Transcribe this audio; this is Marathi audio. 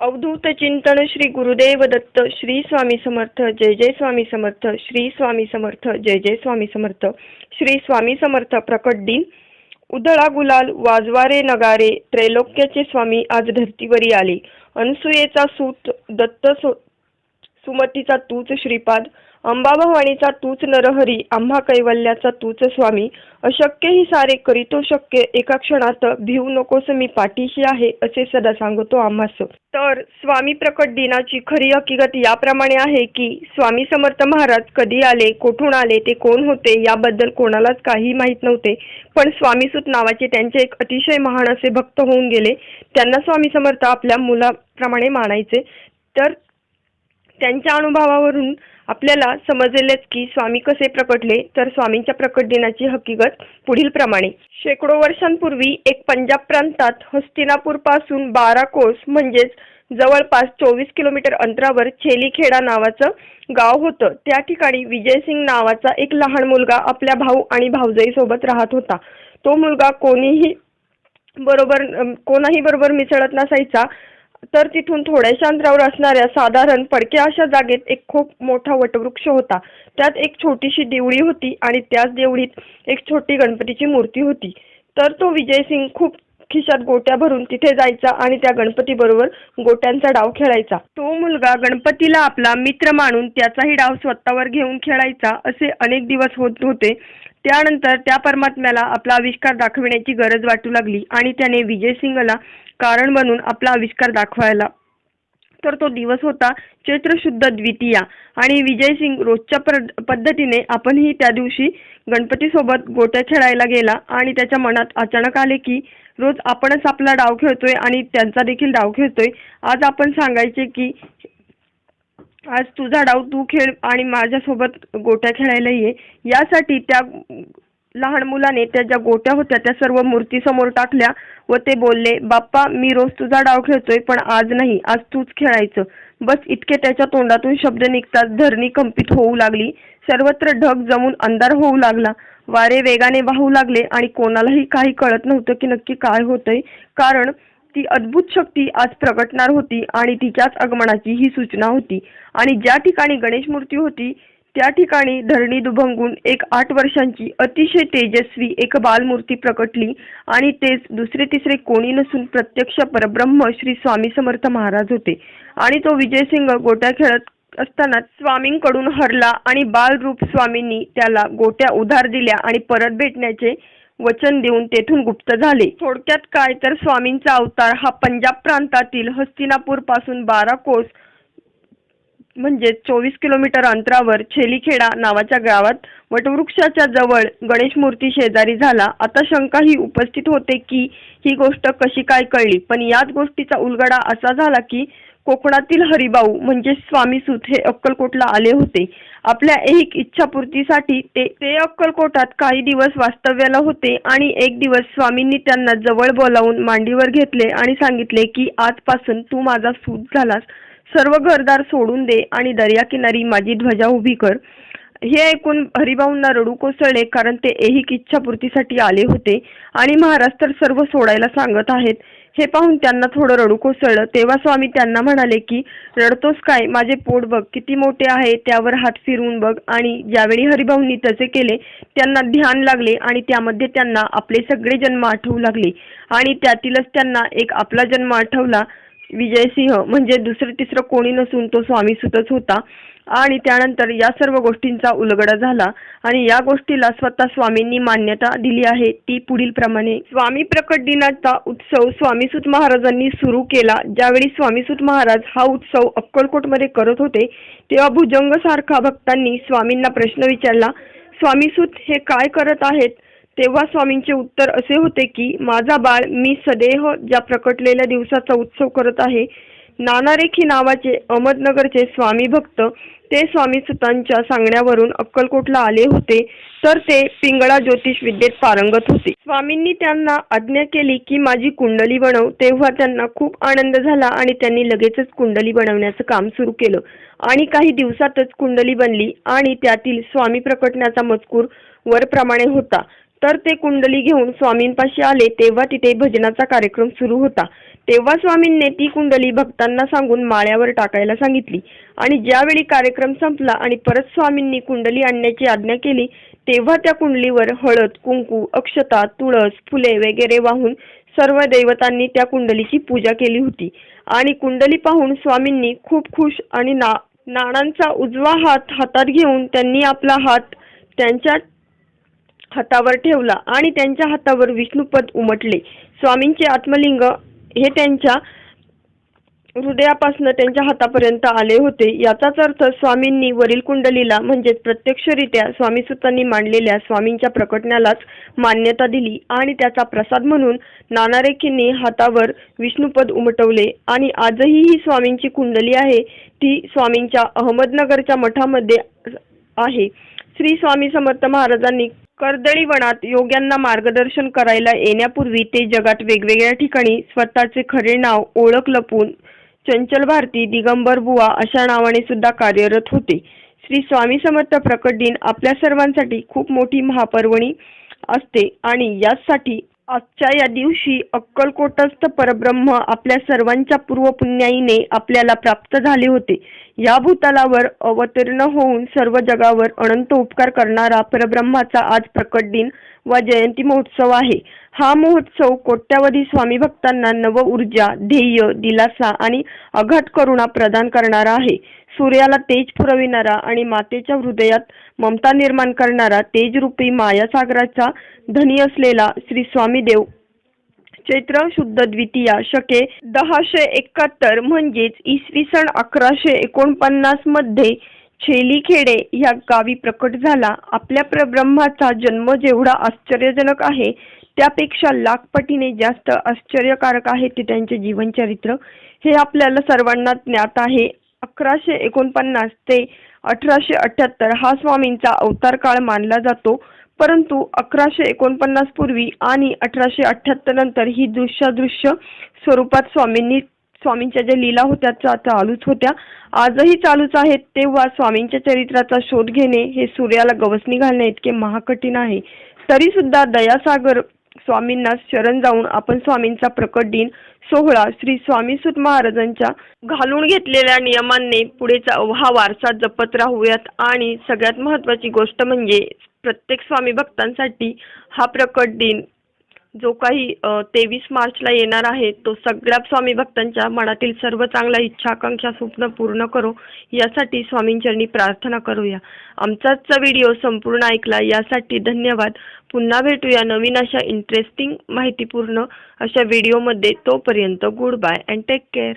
अवधूत चिंतन श्री गुरुदेव दत्त श्री स्वामी समर्थ जय जय स्वामी समर्थ श्री स्वामी समर्थ जय जय स्वामी समर्थ श्री स्वामी समर्थ प्रकट दिन. उधळा गुलाल वाजवारे नगारे त्रैलोक्याचे स्वामी आज धर्तीवरी आले. अनसुयेचा सूत दत्त सो सुमतीचा तूच श्रीपाद अंबाभवानीचा तूच नरहरी आम्हा कैवल्याचा तूच स्वामी. अशक्य ही सारे करीतो शक्य एका क्षणात भिवू नकोस मी पाठीशी आहे असे सदा सांगतो आम्हास. तर स्वामी प्रकट दिनाची खरी हकीकत याप्रमाणे आहे की स्वामी समर्थ महाराज कधी आले कोठून आले ते कोण होते याबद्दल कोणालाच काही माहीत नव्हते. पण स्वामीसूत नावाचे त्यांचे एक अतिशय महान असे भक्त होऊन गेले. त्यांना स्वामी समर्थ आपल्या मुलाप्रमाणे मानायचे. तर त्यांच्या अनुभवावरून आपल्याला समजलेच की स्वामी कसे प्रकटले तर स्वामींच्या प्रकट दिनाची हकीकत पुढील प्रमाणे शेकडो वर्षांपूर्वी एक पंजाब प्रांतात हस्तिनापूरपासून बारा कोस म्हणजेच जवळपास चोवीस किलोमीटर अंतरावर छेलीखेडा नावाचं गाव होतं. त्या ठिकाणी विजयसिंग नावाचा एक लहान मुलगा आपल्या भाऊ आणि भाऊजाईसोबत राहत होता. तो मुलगा कोणीही बरोबर कोणाही बरोबर मिसळत नसायचा. तर तिथून थोड्याशा अंतरावर असणाऱ्या साधारण पडक्या अशा जागेत एक खूप मोठा वटवृक्ष होता. त्यात एक छोटीशी देवळी होती आणि त्याच देवळीत एक छोटी गणपतीची मूर्ती होती. तर तो विजयसिंग खूप खिशात गोट्या भरून तिथे जायचा आणि त्या गणपती बरोबर गोट्यांचा डाव खेळायचा. तो मुलगा गणपतीला आपला मित्र मानून त्याचाही डाव स्वतःवर घेऊन खेळायचा असे अनेक दिवस होत होते. त्यानंतर त्या परमात्म्याला आपला आविष्कार दाखविण्याची गरज वाटू लागली आणि त्याने विजयसिंगला कारण बनून आपला आविष्कार दाखवायला. तर तो दिवस होता चैत्र शुद्ध द्वितीया आणि विजयसिंग रोजच्या पद्धतीने आपणही त्या दिवशी गणपती सोबत गोट्या खेळायला गेला आणि त्याच्या मनात अचानक आले की रोज आपणच आपला डाव खेळतोय आणि त्यांचा देखील डाव खेळतोय. आज आपण सांगायचे की आज तुझा डाव तू खेळ आणि माझ्यासोबत गोट्या खेळायला ये. यासाठी त्या लहान मुलाने त्या ज्या गोट्या होत्या त्या सर्व मूर्ती समोर टाकल्या व ते बोलले बाप्पा मी रोज तुझा डाव खेळतोय पण आज नाही आज तूच खेळायचं. बस इतके त्याच्या तोंडातून शब्द निघताच धरणी कंपित होऊ लागली. सर्वत्र ढग जमून अंधार होऊ लागला. वारे वेगाने वाहू लागले आणि कोणालाही काही कळत नव्हतं की नक्की काय होतंय. कारण ती अद्भुत शक्ती आज प्रगटणार होती आणि तिच्याच आगमनाची ही सूचना होती. आणि ज्या ठिकाणी गणेश मूर्ती होती त्या ठिकाणी धरणी दुभंगून एक आठ वर्षांची अतिशय तेजस्वी एक बालमूर्ती प्रकटली आणि तेच दुसरे तिसरे कोणी नसून प्रत्यक्ष परब्रह्म श्री स्वामी समर्थ महाराज होते. आणि तो विजयसिंग गोट्या खेळत असताना स्वामींकडून हरला आणि बालरूप स्वामींनी त्याला गोट्या उधार दिल्या आणि परत भेटण्याचे वचन देऊन तेथून गुप्त झाले. थोडक्यात काय तर स्वामींचा अवतार हा पंजाब प्रांतातील हस्तिनापूरपासून बारा कोस म्हणजे चोवीस किलोमीटर अंतरावर छेलीखेडा नावाच्या गावात वटवृक्षाच्या जवळ गणेश मूर्ती शेजारी झाला. आता शंका ही उपस्थित होते की ही गोष्ट कशी काय कळली. पण याच गोष्टीचा उलगडा असा झाला की कोकणातील हरिभाऊ म्हणजे स्वामीसूत हे अक्कलकोटला आले होते. आपल्या ऐहिक इच्छापूर्तीसाठी ते ते अक्कलकोटात काही दिवस वास्तव्याला होते आणि एक दिवस स्वामींनी त्यांना जवळ बोलावून मांडीवर घेतले आणि सांगितले की आजपासून तू माझा सूत झालास. सर्व घरदार सोडून दे आणि दर्याकिनारी माझी ध्वजा उभी कर. हे ऐकून हरिभाऊंना रडू कोसळले कारण ते एक इच्छापूर्तीसाठी आले होते आणि महाराज तर सर्व सोडायला सांगत आहेत. हे पाहून त्यांना थोडं रडू कोसळलं. तेव्हा स्वामी त्यांना म्हणाले की रडतोस काय? माझे पोट बघ किती मोठे आहे त्यावर हात फिरवून बघ. आणि ज्यावेळी हरिभाऊंनी तसे केले त्यांना ध्यान लागले आणि त्यामध्ये त्यांना आपले सगळे जन्म आठवू लागले. आणि त्यातीलच त्यांना एक आपला जन्म आठवला. विजयसिंह म्हणजे दुसरं तिसरं कोणी नसून तो स्वामीसुतच होता. आणि त्यानंतर या सर्व गोष्टींचा उलगडा झाला आणि या गोष्टीला स्वतः स्वामींनी मान्यता दिली आहे. ती पुढील प्रमाणे स्वामी प्रकट दिनाचा उत्सव स्वामीसूत महाराजांनी सुरू केला. ज्यावेळी स्वामीसूत महाराज हा उत्सव अक्कलकोटमध्ये करत होते तेव्हा भुजंग सारखा भक्तांनी स्वामींना प्रश्न विचारला स्वामीसूत हे काय करत आहेत? तेव्हा स्वामींचे उत्तर असे होते की माझा बाळ मी सदैव ज्या प्रकटलेल्या दिवसाचा उत्सव करत आहे नानारेखी नावाचे अहमदनगरचे स्वामी भक्त ते स्वामी सुतांच्या सांगण्यावरून अक्कलकोटला आले होते तर ते पिंगळा ज्योतिष विद्येत पारंगत होते. स्वामींनी त्यांना आज्ञा केली की माझी कुंडली बनव. तेव्हा त्यांना खूप आनंद झाला आणि त्यांनी लगेचच कुंडली बनवण्याचं काम सुरू केलं. आणि काही दिवसातच कुंडली बनली आणि त्यातील स्वामी प्रकटण्याचा मजकूर वरप्रमाणे होता. तर ते कुंडली घेऊन स्वामींपाशी आले तेव्हा तिथे भजनाचा कार्यक्रम सुरू होता. तेव्हा स्वामींनी ती कुंडली भक्तांना सांगून माळ्यावर टाकायला सांगितली. आणि ज्यावेळी कार्यक्रम संपला आणि परत स्वामींनी कुंडली आणण्याची आज्ञा केली तेव्हा त्या कुंडलीवर हळद कुंकू अक्षता तुळस फुले वगैरे वाहून सर्व दैवतांनी त्या कुंडलीची पूजा केली होती. आणि कुंडली पाहून स्वामींनी खूप खुश आणि ना नाणांचा उजवा हात हातात घेऊन त्यांनी आपला हात त्यांच्या हातावर ठेवला आणि त्यांच्या हातावर विष्णुपद उमटले. स्वामींचे आत्मलिंग हे त्यांच्या हृदयापासून त्यांच्या हातापर्यंत आले होते. याचाच अर्थ स्वामींनी वरील कुंडलीला म्हणजेच प्रत्यक्षरित्या स्वामी सुतांनी मांडलेल्या स्वामींच्या प्रकटण्यालाच मान्यता दिली आणि त्याचा प्रसाद म्हणून नाना रेखींनी हातावर विष्णुपद उमटवले. आणि आजही ही स्वामींची कुंडली आहे ती स्वामींच्या अहमदनगरच्या मठामध्ये आहे. श्री स्वामी समर्थ महाराजांनी कर्दळी वनात योग्यांना मार्गदर्शन करायला येण्यापूर्वी ते जगात वेगवेगळ्या ठिकाणी स्वतःचे खरे नाव ओळख लपून चंचल भारती दिगंबर बुवा अशा नावाने सुद्धा कार्यरत होते. श्री स्वामी समर्थ प्रकट दिन आपल्या सर्वांसाठी खूप मोठी महापर्वणी असते आणि यासाठी आजच्या या दिवशी अक्कलकोटस्थ परब्रह्म आपल्या सर्वांच्या पूर्वपुण्याईने आपल्याला प्राप्त झाले होते. या भूतलावर अवतीर्ण होऊन सर्व जगावर अनंत उपकार करणारा परब्रह्माचा आज प्रकट दिन व जयंती महोत्सव आहे. हा महोत्सव कोट्यावधी स्वामी भक्तांना नव ऊर्जा ध्येय दिलासा आणि अघाट करुणा प्रदान करणारा आहे. सूर्याला तेज पुरविणारा आणि मातेच्या हृदयात ममता निर्माण करणारा तेजरूपी मायासागराचा धनी असलेला श्री स्वामी देव. चैत्र शुद्ध द्वितीया शके दहाशे एकाहत्तर म्हणजेच इसवी सन अकराशे एकोणपन्नासमध्ये छेलीखेडे या गावी प्रकट झाला. आपल्या प्रब्रह्माचा जन्म जेवढा आश्चर्यजनक आहे त्यापेक्षा लाख पटीने जास्त आश्चर्यकारक आहे ते त्यांचे जीवनचरित्र. हे आपल्याला सर्वांना ज्ञात आहे. अकराशे एकोणपन्नास ते अठराशे अठ्याहत्तर हा स्वामींचा अवतार काळ मानला जातो. परंतु अकराशे एकोणपन्नास पूर्वी आणि अठराशे अठ्याहत्तर नंतर ही दृश्यादृश्य स्वरूपात स्वामींनी स्वामींच्या ज्या लीला होत्या त्या चालूच होत्या. आजही चालूच आहेत. तेव्हा स्वामींच्या चरित्राचा शोध घेणे हे सूर्याला गवसणी घालणे इतके महाकठीण आहे. तरी सुद्धा दयासागर स्वामींना शरण जाऊन आपण स्वामींचा प्रकट दिन सोहळा श्री स्वामीसुत महाराजांच्या घालून घेतलेल्या नियमांनी पुढेचा हा वारसा जपत राहूयात. आणि सगळ्यात महत्त्वाची गोष्ट म्हणजे प्रत्येक स्वामी भक्तांसाठी हा प्रकट दिन जो काही तेवीस मार्चला येणार आहे तो सगळ्या स्वामी भक्तांच्या मनातील सर्व चांगल्या इच्छा आकांक्षा स्वप्न पूर्ण करो. यासाठी स्वामींचरणी प्रार्थना करूया. आमचा व्हिडिओ संपूर्ण ऐकला यासाठी धन्यवाद. पुन्हा भेटूया नवीन अशा इंटरेस्टिंग माहितीपूर्ण अशा व्हिडिओमध्ये. तोपर्यंत good bye and take care